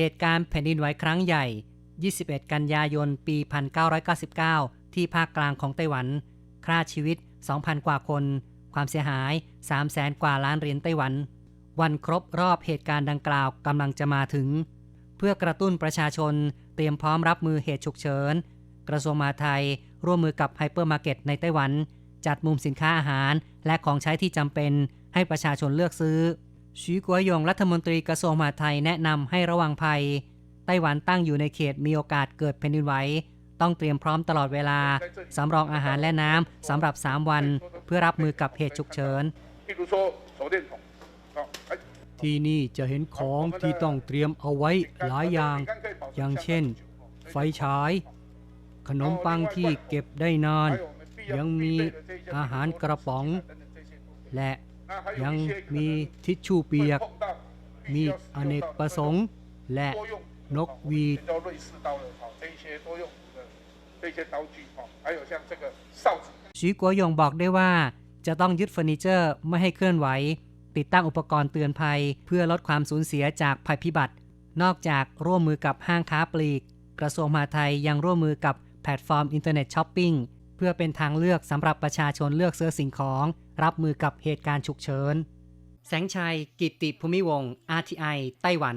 เหตุการณ์แผ่นดินไหวครั้งใหญ่ 21 กันยายน ปี 1999 ที่ภาคกลางของไต้หวันฆ่าชีวิต 2,000 กว่าคน ความเสียหาย 300,000 กว่าล้านเหรียญไต้หวัน วันครบรอบเหตุการณ์ดังกล่าวกำลังจะมาถึง เพื่อกระตุ้นประชาชน เตรียมพร้อมรับมือเหตุฉุกเฉิน กระทรวงมหาดไทย ร่วมมือกับไฮเปอร์มาร์เก็ตในไต้หวัน จัดมุมสินค้าอาหารและของใช้ที่จำเป็นให้ประชาชนเลือกซื้อ ชีกัวยงรัฐมนตรีกระทรวงมหาดไทยแนะนำให้ระวังภัย ไต้หวันตั้งอยู่ในเขตมีโอกาสเกิดแผ่นดินไหวต้องเตรียมพร้อมตลอดเวลา สำรองอาหารและน้ำสำหรับ 3 วัน เพื่อรับมือกับเหตุฉุกเฉิน ที่นี่จะเห็นของที่ต้องเตรียมเอาไว้หลายอย่าง อย่างเช่น ไฟฉาย ขนมปังที่เก็บได้นาน ยังมีอาหารกระป๋อง และ ยังมีทิชชู่เปียก มีอเนกประสงค์และนกวีดชีกัวยงบอกได้ว่าจะต้องยึดเฟอร์นิเจอร์ไม่ให้เคลื่อนไหว ติดตั้งอุปกรณ์เตือนภัย เพื่อลดความสูญเสียจากภัยพิบัติ นอกจากร่วมมือกับห้างค้าปลีก กระทรวงมหาไทยยังร่วมมือกับแพลตฟอร์มอินเทอร์เน็ตช้อปปิ้ง พื่อเป็นทางเลือกสำหรับประชาชนเลือกซื้อสิ่งของ รับมือกับเหตุการณ์ฉุกเฉิน แสงชัย กิตติภูมิวงศ์ RTI ไต้หวัน